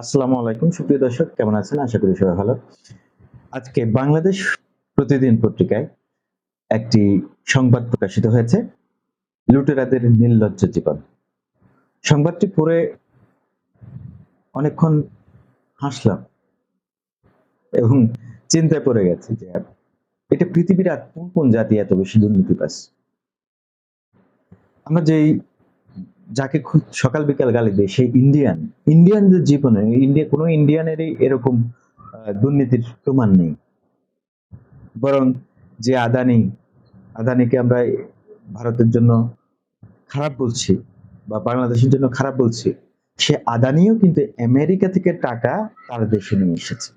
আসসালামু আলাইকুম। সুপ্রিয় দর্শক, কেমন আছেন? আশা করি সবাই ভালো। আজকে বাংলাদেশ প্রতিদিন পত্রিকায় একটি সংবাদ প্রকাশিত হয়েছে, লুটেরাদের নির্লজ্জ জীবন। সংবাদটি পড়ে অনেকক্ষণ হাসলাম এবং চিন্তায় পড়ে গেছে যে, এটা পৃথিবীর আর কোন কোন জাতি এত বেশি দুর্নীতিবাজ আমরা যেই যাকে খুব সকাল বিকাল গালি দেয়, সেই ইন্ডিয়ান ইন্ডিয়ানদের জীবনে ইন্ডিয়া কোনো ইন্ডিয়ানেরই এরকম দুর্নীতির প্রমাণ নেই। বরং যে আদানি, আদানিকে আমরা ভারতের জন্য খারাপ বলছি বা বাংলাদেশের জন্য খারাপ বলছি, সে আদানিও কিন্তু আমেরিকা থেকে টাকা তার দেশে নিয়ে এসেছে।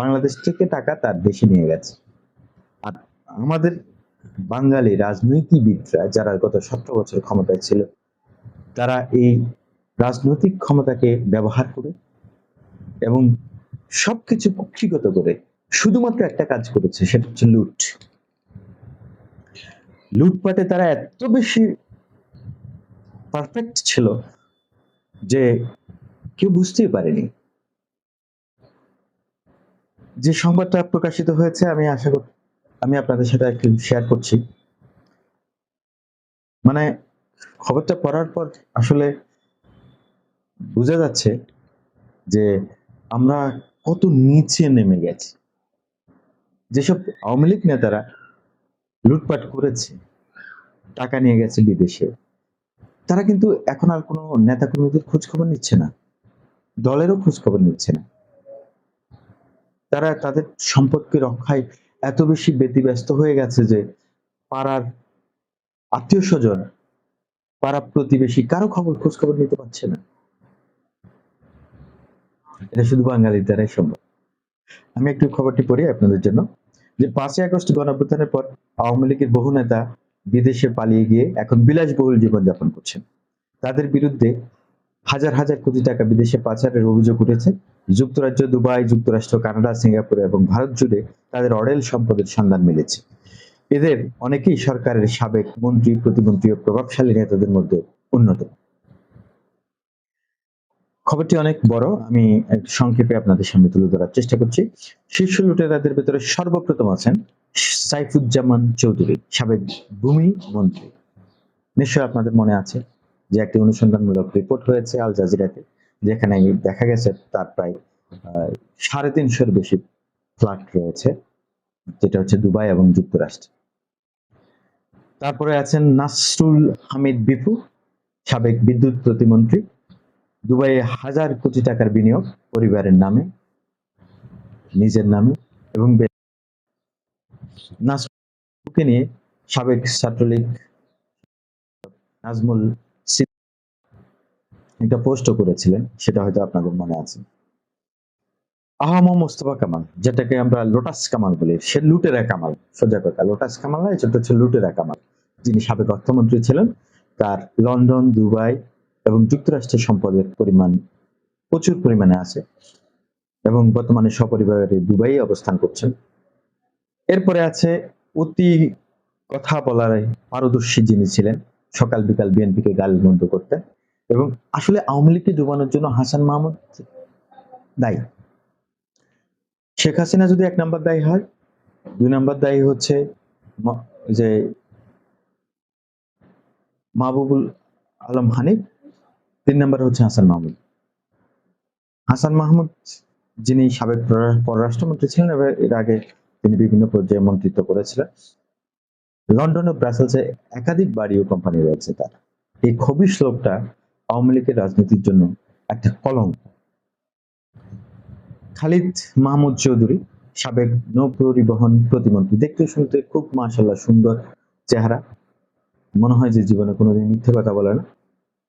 বাংলাদেশ থেকে টাকা তার দেশে নিয়ে গেছে। আর আমাদের বাঙালি রাজনীতিবিদরা যারা গত সতেরো বছর ক্ষমতায় ছিল তারা এই রাজনৈতিক ক্ষমতাকে ব্যবহার করে এবং সবকিছু কুক্ষিগত করে শুধুমাত্র একটা কাজ করেছে, সেটা হচ্ছে লুট। লুটপাটে তারা এত বেশি পারফেক্ট ছিল যে কেউ বুঝতেই পারেনি। যে সংবাদটা প্রকাশিত হয়েছে, আমি আশা করি, আমি আপনাদের সাথে একটু শেয়ার করছি। মানে খবরটা পড়ার পর আসলে বোঝা যাচ্ছে যে আমরা কত নিচে নেমে গেছি। যেসব আওয়ামী লীগ নেতারা লুটপাট করেছে, টাকা নিয়ে গেছে বিদেশে, তারা কিন্তু এখন আর কোনো নেতাকর্মীদের খোঁজ খবর নিচ্ছে না, দলেরও খোঁজ খবর নিচ্ছে না। তারা তাদের সম্পদকে রক্ষায় এত বেশি ব্যতিব্যস্ত হয়ে গেছে যে পাড়ার আত্মীয় স্বজন পাড়া প্রতিবেশী কারও খবর খোঁজ খবর নিতে পারছে না। এটা শুধু বাঙালির দ্বারাই সম্ভব। আমি একটু খবরটি পড়ি আপনাদের জন্য। যে পাঁচই আগস্ট গণঅভ্যুত্থানের পর আওয়ামী লীগের বহু নেতা বিদেশে পালিয়ে গিয়ে এখন বিলাসবহুল জীবনযাপন করছেন। তাদের বিরুদ্ধে হাজার হাজার কোটি টাকা বিদেশে পাচারের অভিযোগ উঠেছে। যুক্তরাজ্য, দুবাই, যুক্তরাষ্ট্র, কানাডা, সিঙ্গাপুর এবং ভারত জুড়ে তাদের অডেল সম্পদের সন্ধান মিলেছে। এদের অনেকেই সরকারের সাবেক মন্ত্রী, প্রতিমন্ত্রী ও প্রভাবশালী নেতাদের মধ্যে অন্যতম। খবরটি অনেক বড়, আমি সংক্ষেপে আপনাদের সামনে তুলে ধরার চেষ্টা করছি। শীর্ষ লুটেরাদের ভেতরে সর্বপ্রথম আছেন সাইফুজ্জামান চৌধুরী, সাবেক ভূমি মন্ত্রী। নিশ্চয় আপনাদের মনে আছে যে একটি অনুসন্ধানমূলক রিপোর্ট হয়েছে আল জাজিরাতে, যেখানে দেখা গেছে তার প্রায় সাড়ে তিনশোর বেশি ফ্ল্যাট রয়েছে, যেটা হচ্ছে দুবাই এবং যুক্তরাষ্ট্র। তারপরে আছেন নাসরুল হামিদ বিপু, সাবেক বিদ্যুৎ প্রতিমন্ত্রী, দুবাইয়ে হাজার কোটি টাকার বিনিয়োগ, পরিবারের নামে, নিজের নামে এবং নাসরুলকে নিয়ে সাবেক ছাত্রলীগ নাজমুল একটা পোস্টও করেছিলেন, সেটা হয়তো আপনাদের মনে আছে। আহম মোস্তফা কামাল, যেটাকে আমরা লোটাস কামাল বলি, সে লুটেরা কামাল। সোজা কথা, লোটাস কামাল নয় সেটা হচ্ছে লুটেরা কামাল। যিনি সাবেক অর্থমন্ত্রী ছিলেন, তার লন্ডন, দুবাই এবং যুক্তরাষ্ট্রের সম্পদের পরিমাণ প্রচুর পরিমাণে আছে এবং বর্তমানে সপরিবারে দুবাই অবস্থান করছেন। এরপরে আছে অতি কথা বলার পারদর্শী যিনি ছিলেন, সকাল বিকাল বিএনপিকে গাল বন্ধ করতেন এবং আসলে আওয়ামী লীগকে ডুবানোর জন্য হাসান মাহমুদ দায়ী। শেখ হাসিনা যদি এক নাম্বার দায়ী হয়, দুই নাম্বার দায়ী হচ্ছে যে মাহবুবুল আলম হানিফ তিন নাম্বার হচ্ছে হাসান মাহমুদ। হাসান মাহমুদ যিনি সাবেক পররাষ্ট্রমন্ত্রী ছিলেন এর আগে তিনি বিভিন্ন পর্যায়ে মন্ত্রিত্ব করেছিলেন। লন্ডন ও ব্রাসেলসে একাধিক বাড়ি ও কোম্পানি রয়েছে তার। এই খবিশ লোকটা আওয়ামী লীগের রাজনীতির জন্য একটা কলঙ্ক। খালিদ মাহমুদ চৌধুরী, সাবেক নৌ পরিবহন প্রতিমন্ত্রী। দেখতে শুনতে খুব মাশাল্লাহ সুন্দর চেহারা। মনে হয় যে জীবনে কোনোদিন মিথ্যে কথা বলে না।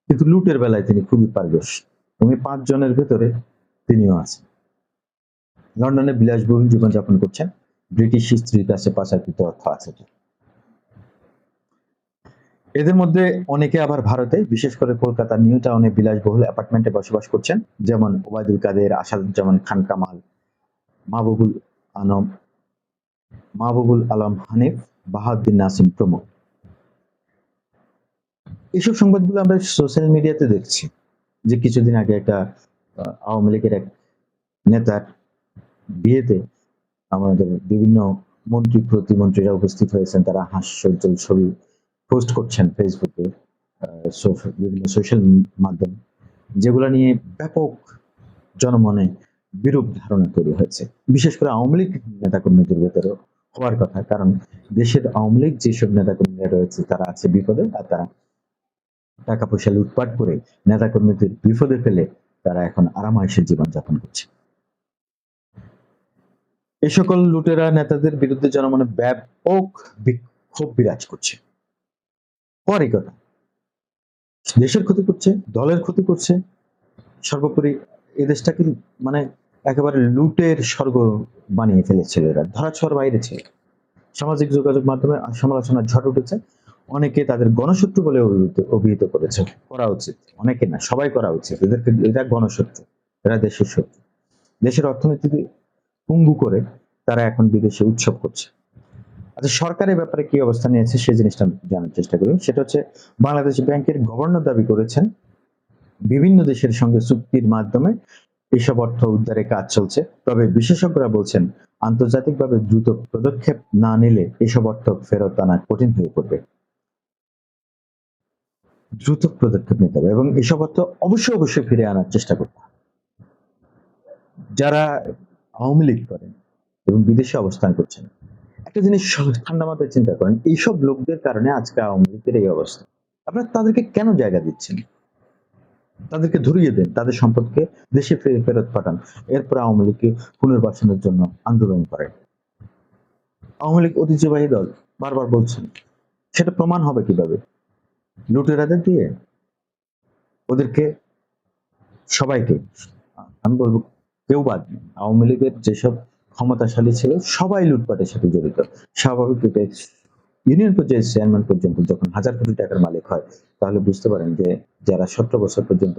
কিন্তু লুটের বেলায় তিনি খুবই পারদর্শী। এবং এই পাঁচ জনের ভেতরে তিনিও আছেন। লন্ডনে বিলাসবহুল জীবনযাপন করছেন। ব্রিটিশ স্ত্রীর কাছে পাচারকৃত অর্থ আছে। এদের মধ্যে অনেকে আবার ভারতে, বিশেষ করে কলকাতার নিউ টাউনে বিলাসবহুল অ্যাপার্টমেন্টে বসবাস করছেন। যেমন ওবায়দুল কাদের, আসাদুজ্জামান খান কামাল, মাহবুবুল আলম মাহবুবুল আলম হানিফ বাহাউদ্দিন নাসিম প্রমুখ। এইসব সংবাদগুলো আমরা সোশ্যাল মিডিয়াতে দেখছি যে কিছুদিন আগে একটা আওয়ামী লীগের এক নেতার বিয়েতে আমাদের বিভিন্ন মন্ত্রী, প্রতিমন্ত্রীরা উপস্থিত হয়েছেন। তারা হাস্যজ্জ্বল ছবি পোস্ট করছেন ফেসবুকে বিভিন্ন সোশ্যাল মাধ্যম, যেগুলো নিয়ে ব্যাপক জনমনে বিরূপ ধারণা তৈরি হয়েছে। বিশেষ করে আওয়ামী লীগ নেতাকর্মীদের ভেতরে হওয়ার কথা, কারণ দেশের আওয়ামী লীগ যেসব নেতাকর্মীরা রয়েছে, তারা আছে বিপদে আর তারা টাকা পয়সা লুটপাট করে নেতাকর্মীদের বিপদে ফেলে তারা এখন আরামায়েশের জীবনযাপন করছে। এই সকল লুটেরা নেতাদের বিরুদ্ধে জনমনে ব্যাপক বিক্ষোভ বিরাজ করছে। পরে কথা। দেশের ক্ষতি করছে, দলের ক্ষতি করছে, সর্বোপরি এই দেশটাকে মানে একেবারে লুটের স্বর্গ বানিয়ে ফেলেছিল এরা, ধরাছোঁয়ার বাইরে ছিল। সামাজিক যোগাযোগ মাধ্যমে সমালোচনার ঝড় উঠেছে। অনেকে তাদের গণশত্রু বলে অভিহিত অভিহিত করেছে। করা উচিত। অনেকে না, সবাই করা উচিত। এদেরকে, এরা গণশত্রু, এরা দেশের শত্রু। দেশের অর্থনীতি পুঙ্গু করে তারা এখন বিদেশে উৎসব করছে। আচ্ছা সরকারের ব্যাপারে কি অবস্থা নিয়েছে সেই জিনিসটা জানার চেষ্টা করি। সেটা হচ্ছে, বাংলাদেশ ব্যাংকের গভর্নর দাবি করেছেন, বিভিন্ন দেশের সঙ্গে চুক্তির মাধ্যমে এসব অর্থ উদ্ধারে কাজ চলছে। তবে বিশেষজ্ঞরা বলছেন, আন্তর্জাতিকভাবে দ্রুত পদক্ষেপ না নিলে এসব অর্থ ফেরত আনা কঠিন হয়ে পড়বে। দ্রুত পদক্ষেপ নিতে হবে এবং এসব অর্থ অবশ্যই অবশ্যই ফিরে আনার চেষ্টা করতে যারা আওয়ামী লীগ করেন এবং বিদেশে অবস্থান করছেন একটা জিনিস ঠান্ডা মাথায় চিন্তা করেন, এইসব লোকদের কারণে আজকে আওয়ামী লীগের এই অবস্থা। আপনারা তাদেরকে কেন জায়গা দিচ্ছেন? তাদেরকে ধরিয়ে দেন, তাদের সম্পদকে দেশে ফেরত পাঠান। এরপর আওয়ামী লীগকে পুনর্বাসনের জন্য আন্দোলন করেন আওয়ামী লীগ ঐতিহ্যবাহী দল, বারবার বলছেন, সেটা প্রমাণ হবে কীভাবে? লুটেরাদের দিয়ে? ওদেরকে সবাইকে, আমি বলব কেউ বাদ নেই আওয়ামী লীগের যেসব ক্ষমতাশালী ছিল, সবাই লুটপাটের সাথে জড়িত। স্বাভাবিক রূপে ইউনিয়ন পর্যায়ে চেয়ারম্যান পর্যন্ত যখন হাজার কোটি টাকার মালিক হয়, তাহলে বুঝতে পারেন যে যারা সতেরো বছর পর্যন্ত,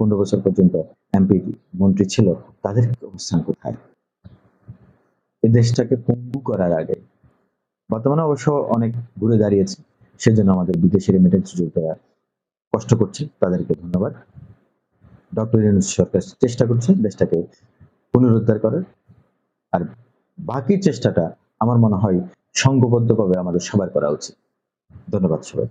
পনেরো বছর পর্যন্ত এমপি মন্ত্রী ছিল, তাদের অবস্থান কোথায়? এই দেশটাকে পঙ্গু করার আগে। বর্তমানে অবশ্য অনেক ঘুরে দাঁড়িয়েছে, সেজন্য আমাদের বিদেশি রেমিটেন্স যোদ্ধারা কষ্ট করছে, তাদেরকে ধন্যবাদ। ডক্টর সরকার চেষ্টা করছে দেশটাকে পুনরুদ্ধার করার। আর বাকি চেষ্টাটা আমার মনে হয় সংঘবদ্ধভাবে আমাদের সবার করা উচিত। ধন্যবাদ সবাই